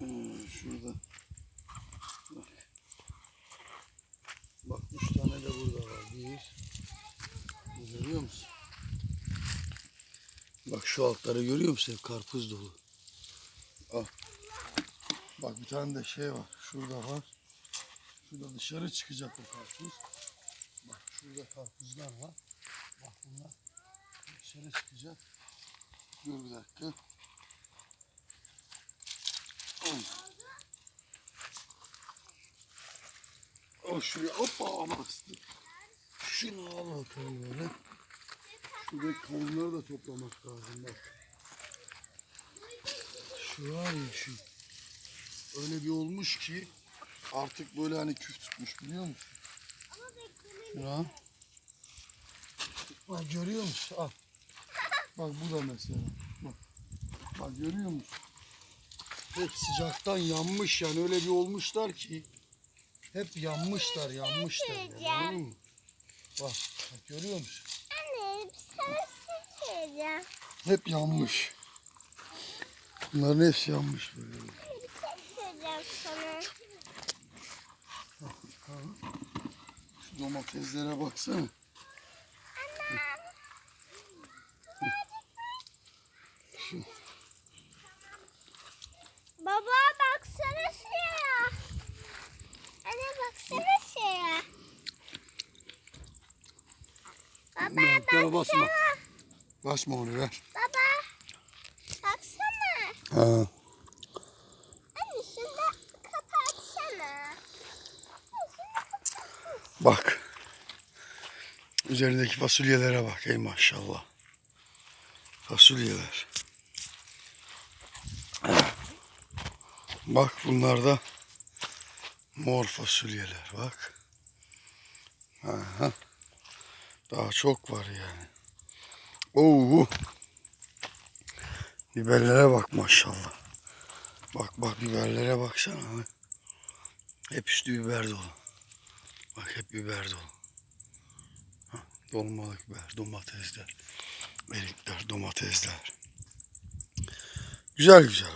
Hmm, şurada. Bak. Bak üç tane de burada var. Bir. Görüyor musun? Bak şu altları görüyor musun? Karpuz dolu. Al. Bak bir tane de şey var. Şurada var. Şurada dışarı çıkacak o karpuz. Bak şurada karpuzlar var. Bak bunlar dışarı çıkacak. Dur bir dakika. O şuraya hoppa bastı. Şunu al bakalım böyle. Şuradaki kavunları da toplamak lazım bak. Şu var ya şu. Öyle bir olmuş ki artık böyle hani küf tutmuş biliyor musun? Şuna. Bak görüyor musun? Al. Bak bu da mesela. Bak. Bak görüyor musun? Hep sıcaktan yanmış yani öyle bir olmuşlar ki hep yanmışlar yanmışlar yani, anladın mı? Bak, bak görüyor musun? Anne sana söyleyeceğim. Hep yanmış. Bunların hepsi yanmış böyle. Bir şey söyleyeceğim sana. Şu domateslere baksana. Şu, Baba baksana şuraya. Anne baksana şuraya. Ver, gel basma. basma onu ver. Baba baksana. Ha. Anne şunu kapatsana. Bak. Üzerindeki fasulyelere bak ey maşallah. Fasulyeler. Bak bunlar da mor fasulyeler bak. Aha. Daha çok var yani. Oo. Biberlere bak maşallah. Bak bak biberlere baksana. Hep üstü biber dolu. Bak hep biber dolu. Dolmalık biber, domatesler, erikler, domatesler. Güzel güzel.